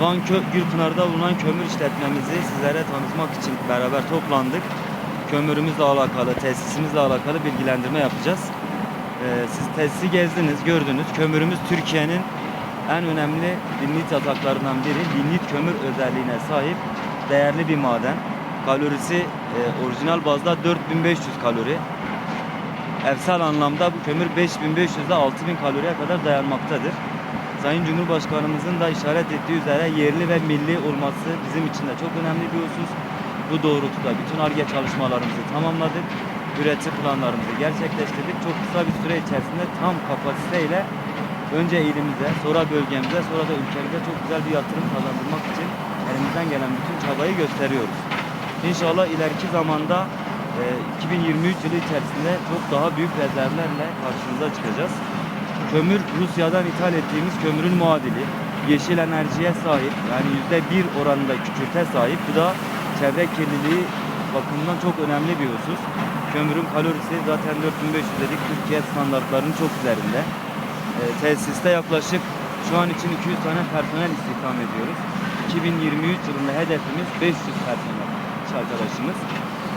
Van Gürpınar'da bulunan kömür işletmemizi sizlere tanıtmak için beraber toplandık. Kömürümüzle alakalı, tesisimizle alakalı bilgilendirme yapacağız. Ee, siz tesisi gezdiniz, gördünüz. Kömürümüz Türkiye'nin en önemli lignit yataklarından biri. Lignit kömür özelliğine sahip değerli bir maden. Kalorisi e, orijinal bazda 4500 kalori. Evsel anlamda bu kömür 5500 ile 6000 kaloriye kadar dayanmaktadır. Sayın Cumhurbaşkanımızın da işaret ettiği üzere yerli ve milli olması bizim için de çok önemli bir husus. Bu doğrultuda bütün ARGE çalışmalarımızı tamamladık. Üretim planlarımızı gerçekleştirdik. Çok kısa bir süre içerisinde tam kapasiteyle önce ilimize, sonra bölgemize, sonra da ülkemize çok güzel bir yatırım kazandırmak için elimizden gelen bütün çabayı gösteriyoruz. İnşallah ileriki zamanda e, 2023 yılı içerisinde çok daha büyük rezervlerle karşınıza çıkacağız. Kömür Rusya'dan ithal ettiğimiz kömürün muadili. Yeşil enerjiye sahip yani yüzde bir oranında kükürte sahip. Bu da çevre kirliliği bakımından çok önemli bir husus. Kömürün kalorisi zaten 4500 dedik Türkiye standartlarının çok üzerinde. E, tesiste yaklaşık şu an için 200 tane personel istihdam ediyoruz. 2023 yılında hedefimiz 500 personel arkadaşımız.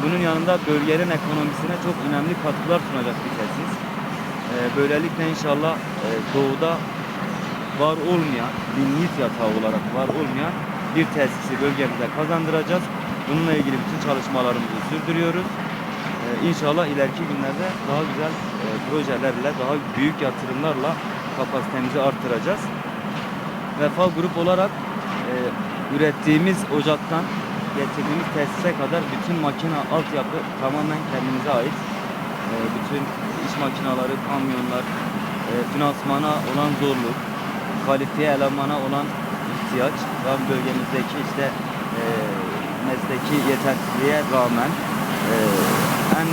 Bunun yanında bölgenin ekonomisine çok önemli katkılar sunacak bir tesis. Ee, böylelikle inşallah e, doğuda var olmayan, lignit yatağı olarak var olmayan bir tesisi bölgemize kazandıracağız. Bununla ilgili bütün çalışmalarımızı sürdürüyoruz. Ee, inşallah ileriki günlerde daha güzel e, projelerle, daha büyük yatırımlarla kapasitemizi arttıracağız. Vefa Grup olarak e, ürettiğimiz ocaktan getirdiğimiz tesise kadar bütün makine altyapı tamamen kendimize ait. Bütün makineleri, kamyonlar, e, finansmana olan zorluk, kalifiye elemana olan ihtiyaç, Van bölgemizdeki işte e, mesleki yetersizliğe rağmen e, en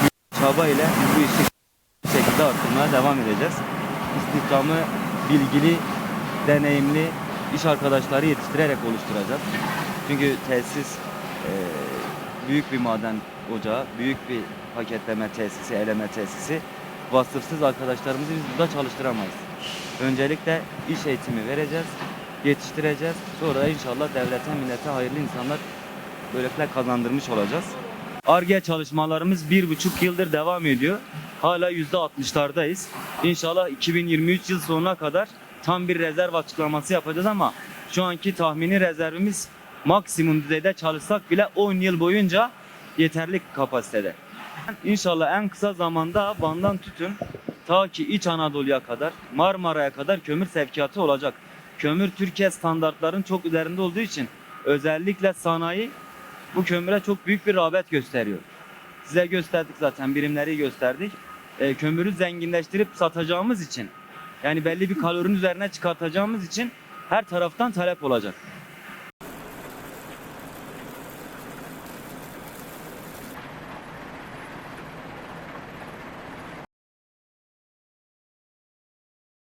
büyük çaba ile bu işi bu şekilde arttırmaya devam edeceğiz. İstihdamı bilgili, deneyimli iş arkadaşları yetiştirerek oluşturacağız. Çünkü tesis e, büyük bir maden ocağı, büyük bir paketleme tesisi, eleme tesisi. Vasıfsız arkadaşlarımızı biz burada çalıştıramayız. Öncelikle iş eğitimi vereceğiz, yetiştireceğiz. Sonra inşallah devlete, millete hayırlı insanlar böylelikle kazandırmış olacağız. ARGE çalışmalarımız bir buçuk yıldır devam ediyor. Hala yüzde 60'lardayız. İnşallah 2023 yıl sonuna kadar tam bir rezerv açıklaması yapacağız ama şu anki tahmini rezervimiz maksimum düzeyde çalışsak bile 10 yıl boyunca yeterli kapasitede. İnşallah en kısa zamanda Van'dan tutun ta ki İç Anadolu'ya kadar Marmara'ya kadar kömür sevkiyatı olacak. Kömür Türkiye standartların çok üzerinde olduğu için özellikle sanayi bu kömüre çok büyük bir rağbet gösteriyor. Size gösterdik zaten birimleri gösterdik. E, kömürü zenginleştirip satacağımız için yani belli bir kalorinin üzerine çıkartacağımız için her taraftan talep olacak.